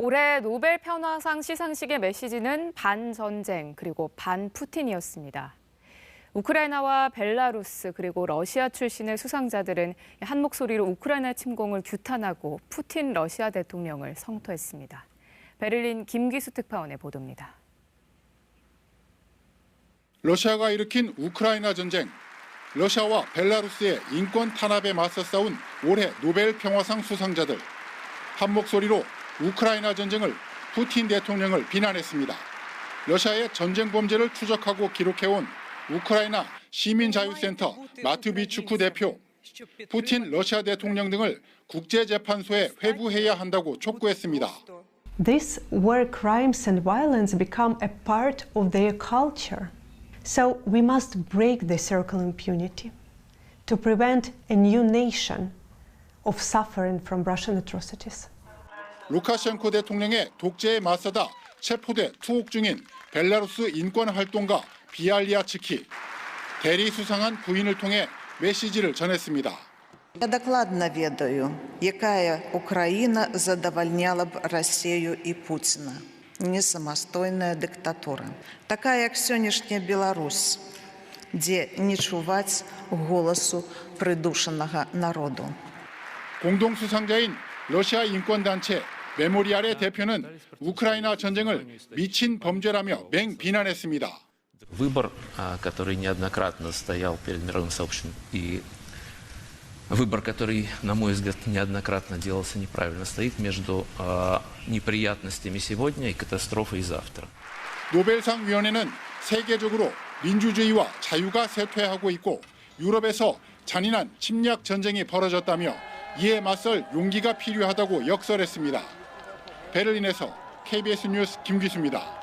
올해 노벨 평화상 시상식의 메시지는 반전쟁 그리고 반푸틴이었습니다. 우크라이나와 벨라루스 그리고 러시아 출신의 수상자들은 한 목소리로 우크라이나 침공을 규탄하고 푸틴 러시아 대통령을 성토했습니다. 베를린 김기수 특파원의 보도입니다. 러시아가 일으킨 우크라이나 전쟁, 러시아와 벨라루스의 인권 탄압에 맞서 싸운 올해 노벨 평화상 수상자들 한 목소리로 우크라이나 전쟁을 푸틴 대통령을 비난했습니다. 러시아의 전쟁 범죄를 추적하고 기록해온 우크라이나 시민자유센터 마트비추크 대표 푸틴 러시아 대통령 등을 국제재판소에 회부해야 한다고 촉구했습니다. These war crimes and violence become a part of their culture. So we must break the circle impunity to prevent a new nation of suffering from Russian atrocities. 루카셴코 대통령의 독재에 맞서다 체포돼 투옥 중인 벨라루스 인권 활동가 비알리아 츠키 대리 수상한 부인을 통해 메시지를 전했습니다. Я докладно ведаю, якая Україна задовольняла б Росію і Путіна. Не самостойная диктатура. Така, як сьогоднішня Білорусь, де не чувать голосу придушеного народу. 공동 수상자인 러시아 인권 단체 메모리알의 대표는 우크라이나 전쟁을 미친 범죄라며 맹 비난했습니다. Выбор, а, который неоднократно стоял перед мировым сообществом, и выбор, который, на мой взгляд, неоднократно делался неправильно, стоит между а, неприятностями сегодня и катастрофой завтра. 노벨상 위원회는 세계적으로 민주주의와 자유가 쇠퇴하고 있고 유럽에서 잔인한 침략 전쟁이 벌어졌다며 이에 맞설 용기가 필요하다고 역설했습니다. 베를린에서 KBS 뉴스 김기수입니다.